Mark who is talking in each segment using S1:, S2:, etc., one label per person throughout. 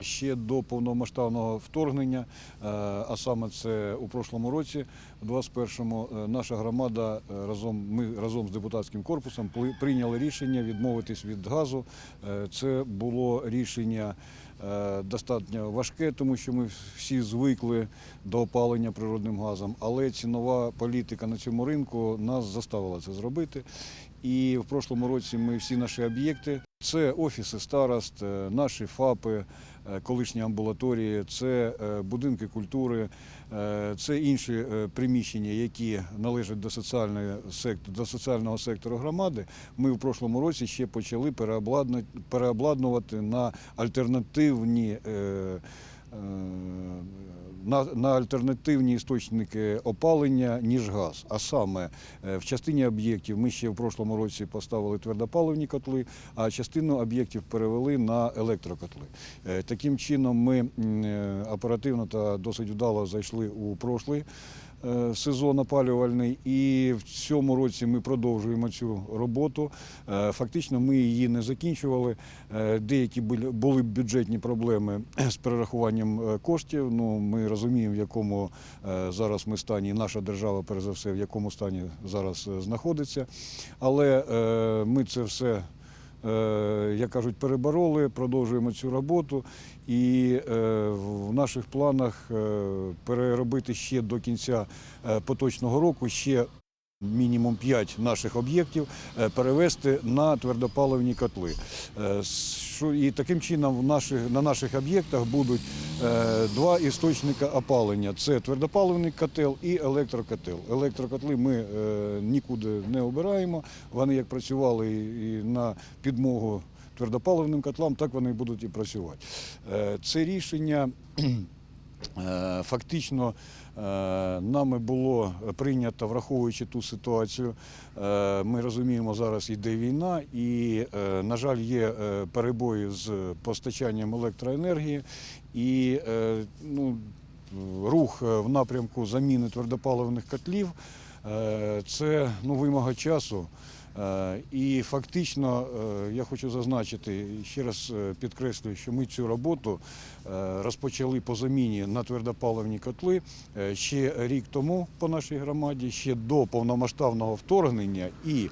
S1: Ще до повномасштабного вторгнення, е, а саме це у прошлому році, у 21-му, е, наша громада е, разом, ми разом з депутатським корпусом прийняли рішення відмовитись від газу. Це було рішення достатньо важке, тому що ми всі звикли до опалення природним газом, але цінова політика на цьому ринку нас заставила це зробити. І в прошлому році ми всі наші об'єкти це офіси старост, наші ФАПи, колишні амбулаторії, це е, будинки культури, е, це інші е, приміщення, які належать до соціальної до соціального сектору громади. Ми в прошлому році ще почали переобладнувати на альтернативні. Е, На, на альтернативні істочники опалення, ніж газ. А саме е, в частині об'єктів ми ще в прошлому році поставили твердопаливні котли, а частину об'єктів перевели на електрокотли. Е, Таким чином ми оперативно та досить вдало зайшли у прошлий сезон опалювальний, і в цьому році ми продовжуємо цю роботу. Е, Фактично, ми її не закінчували. Е, Деякі були- бюджетні проблеми з перерахуванням е, коштів. Ну, ми розуміємо, в якому е, зараз ми стані, наша держава, перш за все, в якому стані зараз е, знаходиться. Але е, ми це все е, як кажуть, перебороли, продовжуємо цю роботу. І е, в наших планах е, переробити ще до кінця е, поточного року ще мінімум 5 наших об'єктів е, перевести на твердопаливні котли. Що- І таким чином в наших, на наших об'єктах будуть е, два істочника опалення: це твердопаливний котел і електрокотел. Електрокотли ми е, нікуди не обираємо. Вони як працювали і на підмогу твердопаливним котлам, так вони будуть і працювати. Е, Це рішення. Е, Фактично е, нами було прийнято, враховуючи ту ситуацію. е, Ми розуміємо, зараз йде війна, і, на жаль, є перебої з постачанням електроенергії, і ну, рух в напрямку заміни твердопаливних котлів це ну, вимога часу. Е, І фактично е, я хочу зазначити, ще раз е, підкреслюю, що ми цю роботу розпочали по заміні на твердопаливні котли ще рік тому по нашій громаді, ще до повномасштабного вторгнення. І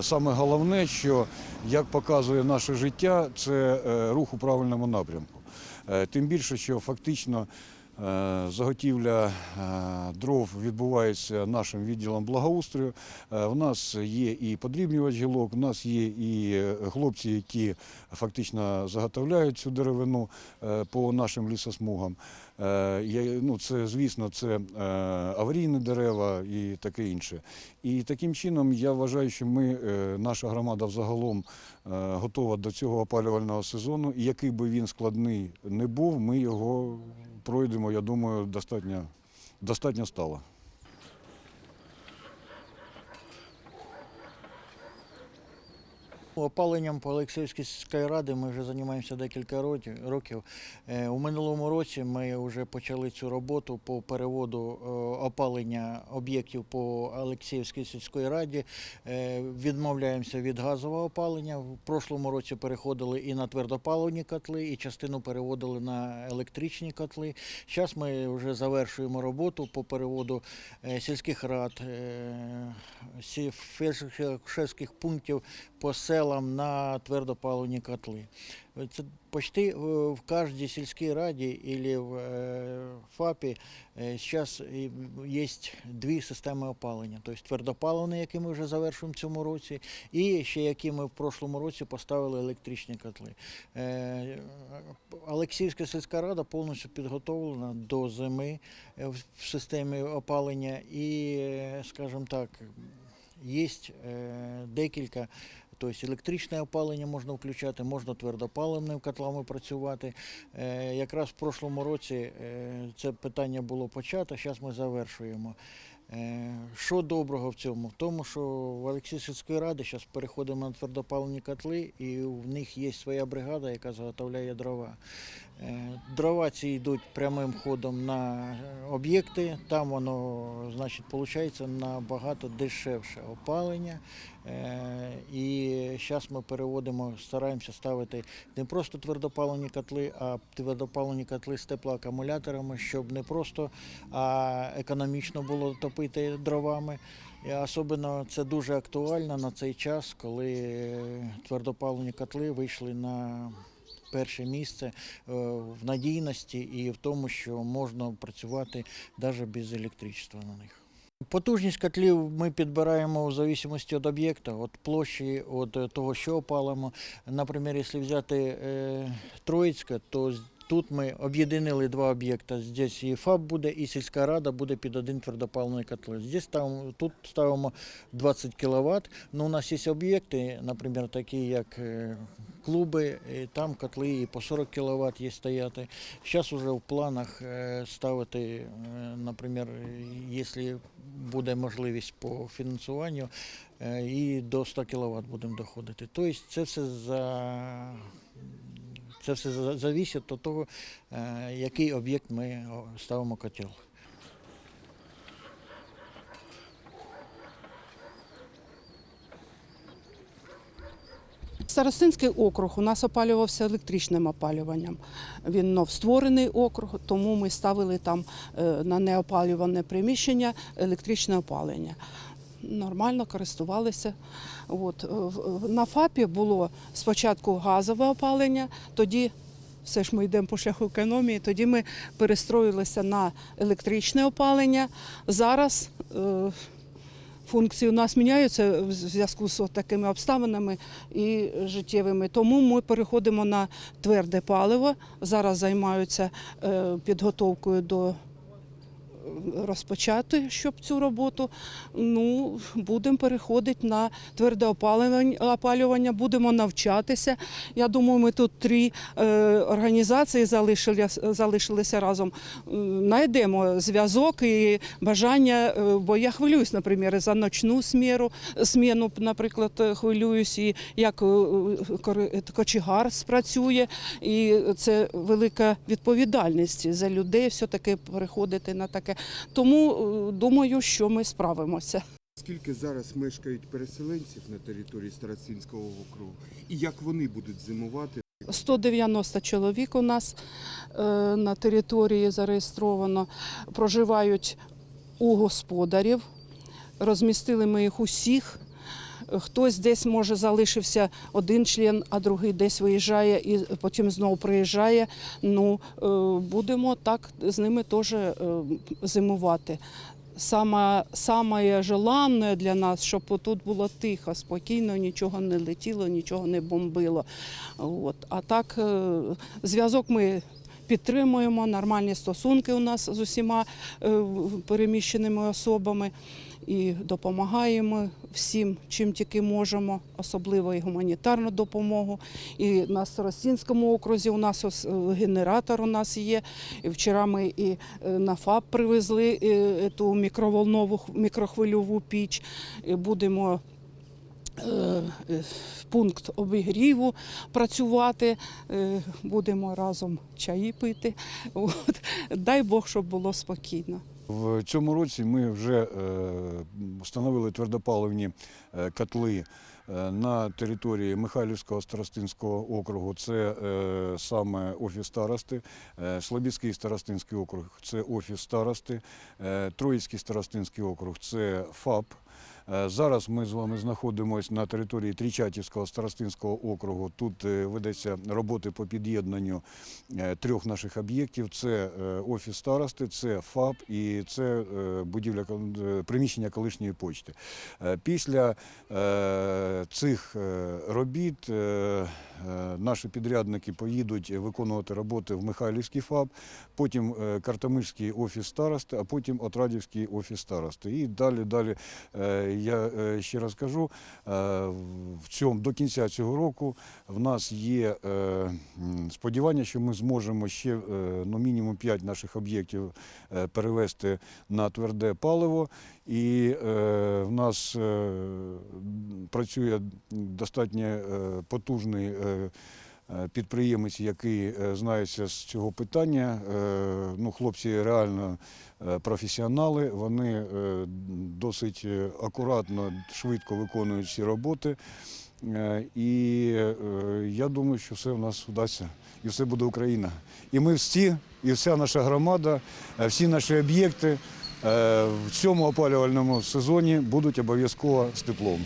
S1: саме головне, що як показує наше життя, це рух у правильному напрямку. Тим більше, що фактично заготівля е, дров відбувається нашим відділом благоустрою. Е, В нас є і подрібнювач гілок, в нас є і е, хлопці, які фактично заготовляють цю деревину е, по нашим лісосмугам. Е, Ну, це, звісно, це е, аварійні дерева і таке інше. І таким чином я вважаю, що ми, е, наша громада взагалом е, готова до цього опалювального сезону. І який би він складний не був, ми його пройдемо, я думаю, достатньо, достатньо стало.
S2: Опаленням по Олексіївській ради ми вже займаємося декілька років. Е, У минулому році ми вже почали цю роботу по переводу е, опалення об'єктів по Олексіївській сільської раді. Е, Відмовляємося від газового опалення. В прошлому році переходили і на твердопаливні котли, і частину переводили на електричні котли. Зараз ми вже завершуємо роботу по переводу сільських рад, фельдшерських пунктів по селам на твердопаливні котли. Це почти е, в кожній сільській раді або в е, ФАПі зараз є дві системи опалення. Тобто твердопаливний, який ми вже завершуємо в цьому році, і ще які ми в прошлому році поставили електричні котли. Е, Олексіївська сільська рада повністю підготовлена до зими е, в системі опалення і, е, скажімо так, Є е, декілька, тобто електричне опалення можна включати, можна твердопаливними котлами працювати. Е, якраз в прошлому році е, це питання було почато, зараз ми завершуємо. Е, Що доброго в цьому? В тому, що в Олексійської ради зараз переходимо на твердопаливні котли, і в них є своя бригада, яка заготовляє дрова. Е, Дрова ці йдуть прямим ходом на е, об'єкти. Там воно, значить, виходить набагато дешевше опалення. Е, І зараз ми переводимо, стараємося ставити не просто твердопаливні котли, а твердопаливні котли з теплоакумуляторами, щоб не просто а економічно було топити дровами. І особливо це дуже актуально на цей час, коли твердопаливні котли вийшли на перше місце е, в надійності і в тому, що можна працювати навіть без електричества на них. Потужність котлів ми підбираємо в залежності від об'єкта, від площі, від е, того, що опалимо. Наприклад, якщо взяти е, Троїцьке, то тут ми об'єднали два об'єкта. Здесь і ФАБ буде, і сільська рада буде під один твердопаливний котел. Тут ставимо 20 кВт. Ну, у нас є об'єкти, наприклад, такі як клуби, і там котли і по 40 кВт є стояти. Зараз вже в планах е, ставити, е, наприклад, якщо буде можливість по фінансуванню, е, і до 100 кВт будемо доходити. Тобто це все за це все за- зависить від того, який об'єкт ми ставимо котел.
S3: Старостинський округ у нас опалювався електричним опалюванням. Він новстворений округ, тому ми ставили там е, на неопалюване приміщення електричне опалення. Нормально користувалися. От. е, На ФАПі було спочатку газове опалення, тоді все ж ми йдемо по шляху економії, тоді ми перестроїлися на електричне опалення. Зараз е, функції у нас міняються в зв'язку з такими обставинами і життєвими. Тому ми переходимо на тверде паливо. Зараз займаються е, підготовкою до розпочати, щоб цю роботу. Ну, будемо переходити на тверде опалювання, будемо навчатися. Я думаю, ми тут три е, організації залишилися, разом. Знайдемо зв'язок і бажання, е, бо я хвилююсь, наприклад, за ночну сміру, сміну, наприклад, хвилююсь, і як е, кочегар спрацює. І це велика відповідальність за людей все-таки переходити на таке. Тому е, думаю, що ми справимося.
S4: Скільки зараз мешкають переселенців на території Старосинського округу і як вони будуть зимувати?
S3: 190 чоловік у нас е, на території зареєстровано, проживають у господарів. Розмістили ми їх усіх. Хтось десь може залишився один член, а другий десь виїжджає і потім знову приїжджає. Ну е, будемо так з ними теж е, зимувати. Саме, саме желанне для нас, щоб тут було тихо, спокійно, нічого не летіло, нічого не бомбило. От. А так, е, зв'язок ми підтримуємо, нормальні стосунки у нас з усіма переміщеними особами і допомагаємо всім, чим тільки можемо, особливо і гуманітарну допомогу. І на Старостинському окрузі у нас е, генератор у нас є. І вчора ми і е, на ФАП привезли е, ту мікроволнову мікрохвильову піч. І будемо пункт обігріву працювати, будемо разом чаї пити. От. Дай Бог, щоб було спокійно.
S1: В цьому році ми вже е, встановили твердопаливні е, котли е, на території Михайлівського старостинського округу. Це саме офіс старости, Слобідський старостинський округ це офіс старости, Троїцький старостинський округ це ФАП. Е, Зараз ми з вами знаходимося на території Трічатівського старостинського округу. Тут е, ведеться роботи по під'єднанню е, трьох наших об'єктів: це офіс старости, це ФАП і це будівля приміщення колишньої почти. Після цих робіт наші підрядники поїдуть виконувати роботи в Михайлівський ФАП, потім Картамишський офіс старости, а потім Отрадівський офіс старости. І далі, далі я е, ще раз кажу, е, в цьому до кінця цього року в нас є е, сподівання, що ми зможемо ще ну, мінімум 5 наших об'єктів перевести на тверде паливо. І в нас працює достатньо потужний. Е, підприємець, який е, знається з цього питання. Е, Ну, хлопці реально професіонали, вони досить акуратно, швидко виконують ці роботи. І я думаю, що все в нас вдасться, і все буде Україна. І ми всі, і вся наша громада, всі наші об'єкти в цьому опалювальному сезоні будуть обов'язково з теплом.